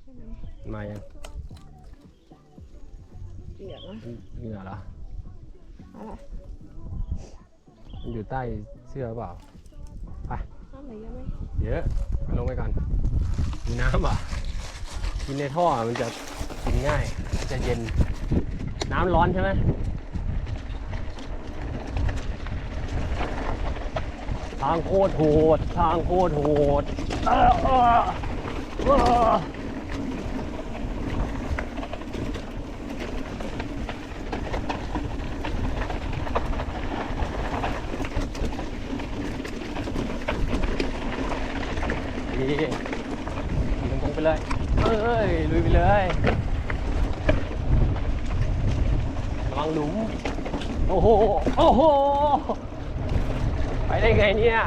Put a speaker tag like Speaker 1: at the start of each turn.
Speaker 1: ใช่ไหม
Speaker 2: มายัง
Speaker 1: เหยื่อนะ
Speaker 2: เหงื่อเหรอ
Speaker 1: อะไร
Speaker 2: มันอยู่ใต้เสื้อเปล่า
Speaker 1: น้ำไหลเยอะไหม
Speaker 2: เยอะลงไปก่อนมีน้ำอะ กินในท่อมันจะกินง่ายมันจะเย็น น้ำร้อนใช่ไหมทางโคตรโหด ทางโคตรโหดเออเออเออ ดีดีตรงๆไปเลยเอ้ยลุยไปเลยระวังหลุมโอ้โหโอ้โหไปได้ไงเนี่ย